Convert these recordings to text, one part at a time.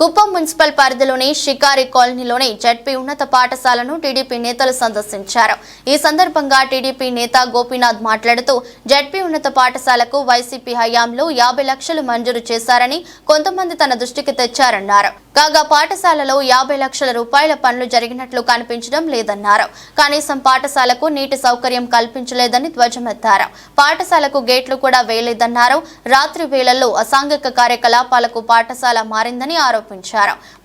Kuppam municipal పరిధిలోని షికారి కాలనీలోని ZP ఉన్నత పాఠశాలను టీడీపీ నేతలు సందర్శించారు. ఈ సందర్భంగా టీడీపీ నేత గోపీనాథ్ మాట్లాడుతూ జడ్పీ ఉన్నత పాఠశాలకు వైసీపీ హయాంలో యాభై లక్షలు మంజూరు చేశారని కొంతమంది తన దృష్టికి తెచ్చారన్నారు. కాగా పాఠశాలలో యాభై లక్షల రూపాయల పనులు జరిగినట్లు కనిపించడం లేదన్నారు. కనీసం పాఠశాలకు నీటి సౌకర్యం కల్పించలేదని ధ్వజమెత్తారు. పాఠశాలకు గేట్లు కూడా వేయలేదన్నారు. రాత్రి వేళల్లో అసాంఘిక కార్యకలాపాలకు పాఠశాల మారిందని ఆరోపించారు.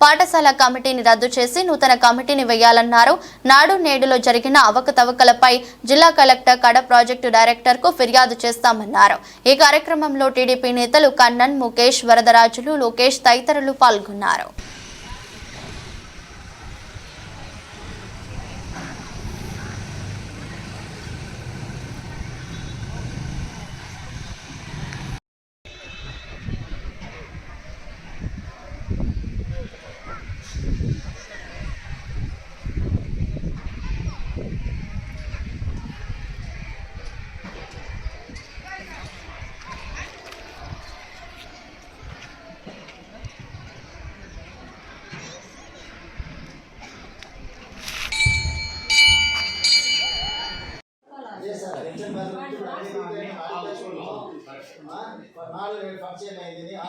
పాఠశాల కమిటీని రద్దు చేసి నూతన కమిటీని వేయాలన్నారు. నాడు నేడులో జరిగిన అవకతవకలపై జిల్లా కలెక్టర్ కడ ప్రాజెక్టు డైరెక్టర్కు ఫిర్యాదు చేస్తామన్నారు. ఈ కార్యక్రమంలో టీడీపీ నేతలు కన్నన్ ముఖేష్ వరదరాజులు లోకేష్ తదితరులు పాల్గొన్నారు. నాలుగు వేలు ఫంక్షన్ అయింది. ఆ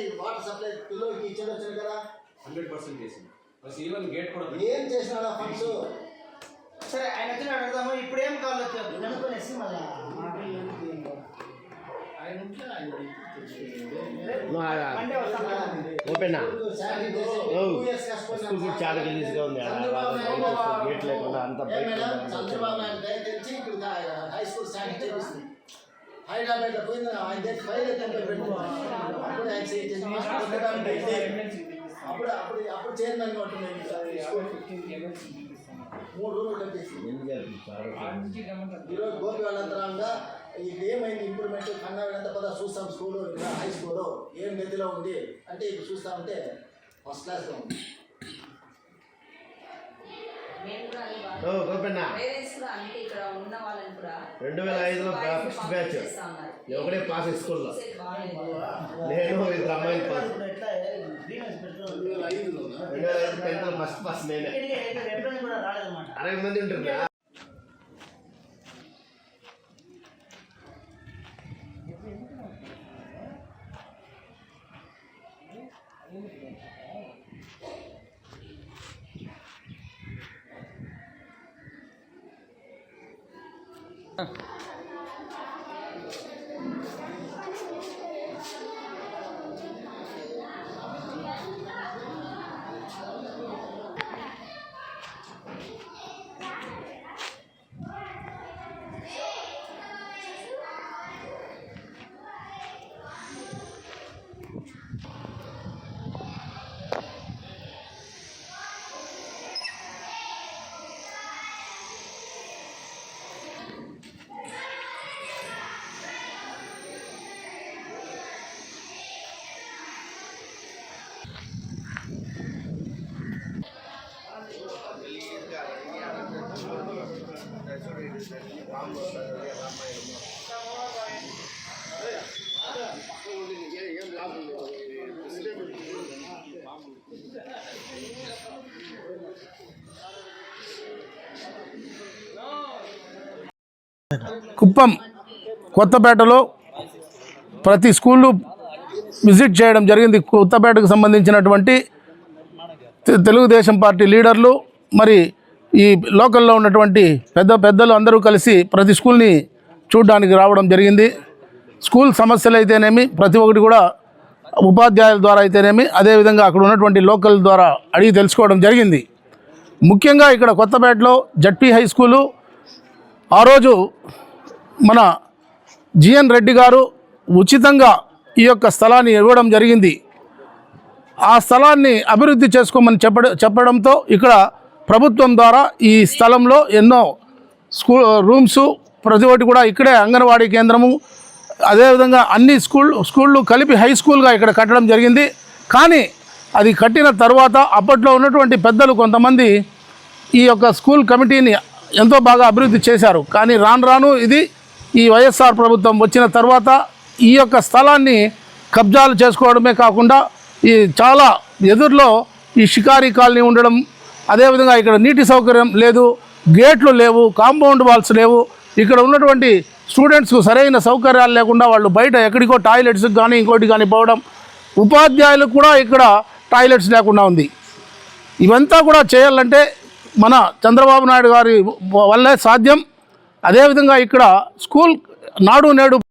ఈ వాటర్ సప్లై పిల్లలకి ఇచ్చేది వచ్చింది కదా. హండ్రెడ్ పర్సెంట్ చేసింది. ప్లస్ ఈవెన్ గేట్ కూడా ఏం చేసినాడు ఆ ఫండ్స్ సరే ఆయన వచ్చిన అడుగుదాము. ఇప్పుడు ఏం కావాలి వచ్చారు అనుకునేసి మళ్ళా ఓపెనా? స్కూల్ చాలా గలీజ్గా ఉంది. గేట్ లేకుండా అంత బయట ఏమైనా చంద్రబాబు నాయుడు దయ తెచ్చి ఇప్పుడు హై స్కూల్ స్టాండ్ చేపిస్తుంది హైదరాబాద్లో పోయింది ఆయన దగ్గర ఫైల్ అయితే పెట్టు అప్పుడు చేయించింది. అప్పుడు అప్పుడు అప్పుడు చైర్మన్ ఉంటుంది మూడు రూములు కట్టేసి ఈరోజు గోపి వాళ్ళంతరంగా ఇది ఏమైంది ఇంప్రూవ్మెంట్? కన్నా ఎంత పద చూస్తాం స్కూల్ హై స్కూల్. ఏం గతిలో ఉంది? అంటే ఇప్పుడు చూస్తా ఉంటే ఫస్ట్ క్లాస్లో ఉంది. రెండు వేల ఐదులో ఫస్ట్ బ్యాచ్. ఒకడే పాస్ స్కూల్లో. నేను ఇద్దరు అమ్మాయిలు పాస్. రెండు వేల ఐదు టెన్త్ ఫస్ట్ పాస్ నేనే. అరవై మంది ఉంటున్నా 哎！哎！కుప్పం కొత్తపేటలో ప్రతి స్కూళ్ళు విజిట్ చేయడం జరిగింది. కొత్తపేటకు సంబంధించినటువంటి తె- తెలుగుదేశం పార్టీ లీడర్లు మరి ఈ లోకల్లో ఉన్నటువంటి పెద్ద పెద్దలు అందరూ కలిసి ప్రతి స్కూల్ని చూడడానికి రావడం జరిగింది. స్కూల్ సమస్యలు అయితేనేమి ప్రతి ఒక్కటి కూడా ఉపాధ్యాయుల ద్వారా అయితేనేమి అదేవిధంగా అక్కడ ఉన్నటువంటి లోకల్ ద్వారా అడిగి తెలుసుకోవడం జరిగింది. ముఖ్యంగా ఇక్కడ కొత్తపేటలో జడ్పీ హై స్కూలు ఆ రోజు మన జిఎన్ రెడ్డి గారు ఉచితంగా ఈ యొక్క స్థలాన్ని ఇవ్వడం జరిగింది. ఆ స్థలాన్ని అభివృద్ధి చేసుకోమని చెప్ప చెప్పడంతో ఇక్కడ ప్రభుత్వం ద్వారా ఈ స్థలంలో ఎన్నో స్కూ రూమ్స్ ప్రతి ఒక్కటి కూడా ఇక్కడే అంగన్వాడీ కేంద్రము అదేవిధంగా అన్ని స్కూల్ స్కూళ్ళు కలిపి హై స్కూల్గా ఇక్కడ కట్టడం జరిగింది. కానీ అది కట్టిన తర్వాత అప్పట్లో ఉన్నటువంటి పెద్దలు కొంతమంది ఈ యొక్క స్కూల్ కమిటీని ఎంతో బాగా అభివృద్ధి చేశారు. కానీ రాను రాను ఇది ఈ వైఎస్ఆర్ ప్రభుత్వం వచ్చిన తర్వాత ఈ యొక్క స్థలాన్ని కబ్జాలు చేసుకోవడమే కాకుండా ఈ చాలా ఎదురులో ఈ షికారీ కాలనీ ఉండడం అదేవిధంగా ఇక్కడ నీటి సౌకర్యం లేదు గేట్లు లేవు కాంపౌండ్ వాల్స్ లేవు. ఇక్కడ ఉన్నటువంటి స్టూడెంట్స్కు సరైన సౌకర్యాలు లేకుండా వాళ్ళు బయట ఎక్కడికో టాయిలెట్స్కి కానీ ఇంకోటి కానీ పోవడం ఉపాధ్యాయులకు కూడా ఇక్కడ టాయిలెట్స్ లేకుండా ఉంది. ఇవంతా కూడా చేయాలంటే మన చంద్రబాబు నాయుడు గారి వల్లే సాధ్యం. అదేవిధంగా ఇక్కడ స్కూల్ నాడు నేడు